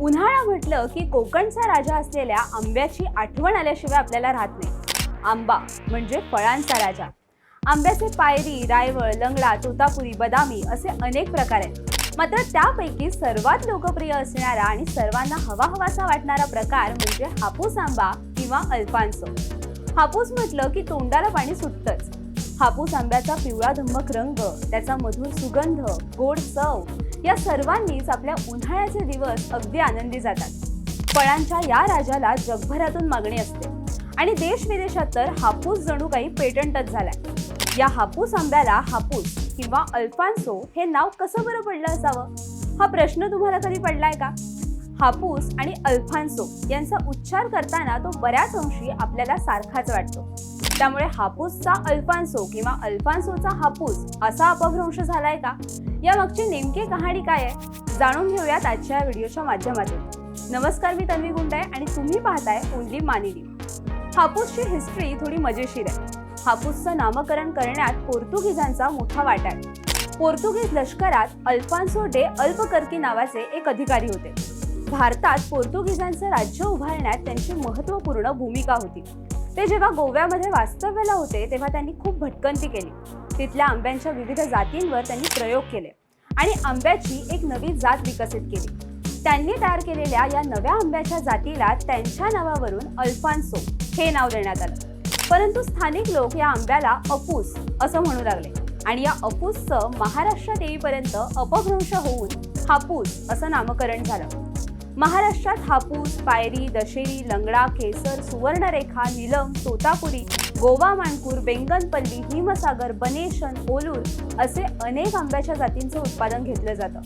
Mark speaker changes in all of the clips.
Speaker 1: उन्हाळा म्हटलं की कोकणचा राजा असलेल्या आंब्याची आठवण आल्याशिवाय आपल्याला राहत नाही. आंबा म्हणजे फळांचा राजा. आंब्याचे पायरी रायवळ लंगडा तोतापुरी बदामी असे अनेक प्रकार आहेत. मात्र त्यापैकी सर्वात लोकप्रिय असणारा आणि सर्वांना हवा हवासा वाटणारा प्रकार म्हणजे हापूस आंबा किंवा अल्फान्सो. हापूस म्हटलं की तोंडाला पाणी सुटतंच. हापूस आंब्याचा पिवळा धम्मक रंग त्याचा मधुर सुगंध गोड चव या सर्वांनीच आपल्या उन्हाळ्याचे दिवस अगदी आनंदी जातात. फळांच्या या राजाला जगभरातून मागणी असते. आणि देश विदेशात तर हापूस जणू काही पेटंटच झालाय. या हापूस आंब्याला हापूस किंवा अल्फान्सो हे नाव कसं बरं पडलं असावं? हा प्रश्न तुम्हाला कधी पडलाय का? हापूस आणि अल्फान्सो यांचा उच्चार करताना तो बऱ्याच अंशी आपल्याला सारखाच वाटतो. त्यामुळे हापूसचा अल्फान्सो किंवा अल्फान्सोचा हापूस असा अपभ्रंश झालाय का? या मागची नेमकी कहाणी काय आहे? जाणून घेऊयात आजच्या व्हिडिओच्या माध्यमातून. नमस्कार मी तन्वी गुंडाय आणि तुम्ही पाहताय ओनली मानिली. हापूसची हिस्ट्री थोडी मजेशीर आहे. हापूसचं नामकरण करण्यात पोर्तुगीजांचा मोठा वाटा आहे. पोर्तुगीज लष्करात अल्फान्सो डे अल्पकर्की नावाचे एक अधिकारी होते. भारतात पोर्तुगीजांचं राज्य उभारण्यात त्यांची महत्त्वपूर्ण भूमिका होती. ते जेव्हा गोव्यामध्ये वास्तव्याला होते तेव्हा त्यांनी खूप भटकंती केली. तिथल्या आंब्यांच्या विविध जातींवर त्यांनी प्रयोग केले आणि आंब्याची एक नवी जात विकसित केली. त्यांनी तयार केलेल्या या नव्या आंब्याच्या जातीला त्यांच्या नावावरून अल्फान्सो हे नाव देण्यात आलं. परंतु स्थानिक लोक या आंब्याला अपूस असं म्हणू लागले आणि या अपूसचं महाराष्ट्रात येईपर्यंत अपभ्रंश होऊन हापूस असं नामकरण झालं. महाराष्ट्रात हापूस पायरी दशेरी लंगडा केसर सुवर्णरेखा नीलम तोतापुरी गोवा माणकूर बेंगनपल्ली हिमसागर बनेशन ओलूर असे अनेक आंब्याच्या जातींचं उत्पादन घेतलं जातं.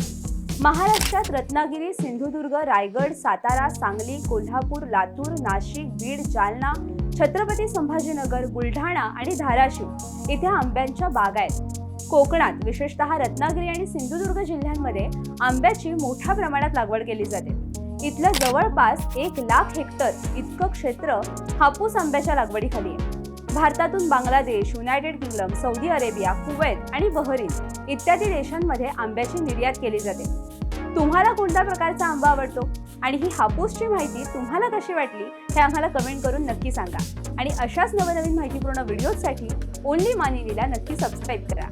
Speaker 1: महाराष्ट्रात रत्नागिरी सिंधुदुर्ग रायगड सातारा सांगली कोल्हापूर लातूर नाशिक बीड जालना छत्रपती संभाजीनगर बुलढाणा आणि धाराशिव इथे आंब्यांच्या बागा आहेत. कोकणात विशेषतः रत्नागिरी आणि सिंधुदुर्ग जिल्ह्यांमध्ये आंब्याची मोठ्या प्रमाणात लागवड केली जाते. इथलं जवळपास एक लाख हेक्टर इतकं क्षेत्र हापूस आंब्याच्या लागवडीखाली आहे. भारतातून Bangladesh United Kingdom Saudi Arabia Kuwait आणि बहरीन इत्यादी देशांमध्ये आंब्याची निर्यात केली जाते. तुम्हाला कोणत्या प्रकारचा आंबा आवडतो? आणि ही हापूसची माहिती तुम्हाला कशी वाटली हे आम्हाला कमेंट करून नक्की सांगा. आणि अशाच नवनवीन माहितीपूर्ण व्हिडिओजसाठी ओनली मानिनीला नक्की सबस्क्राईब करा.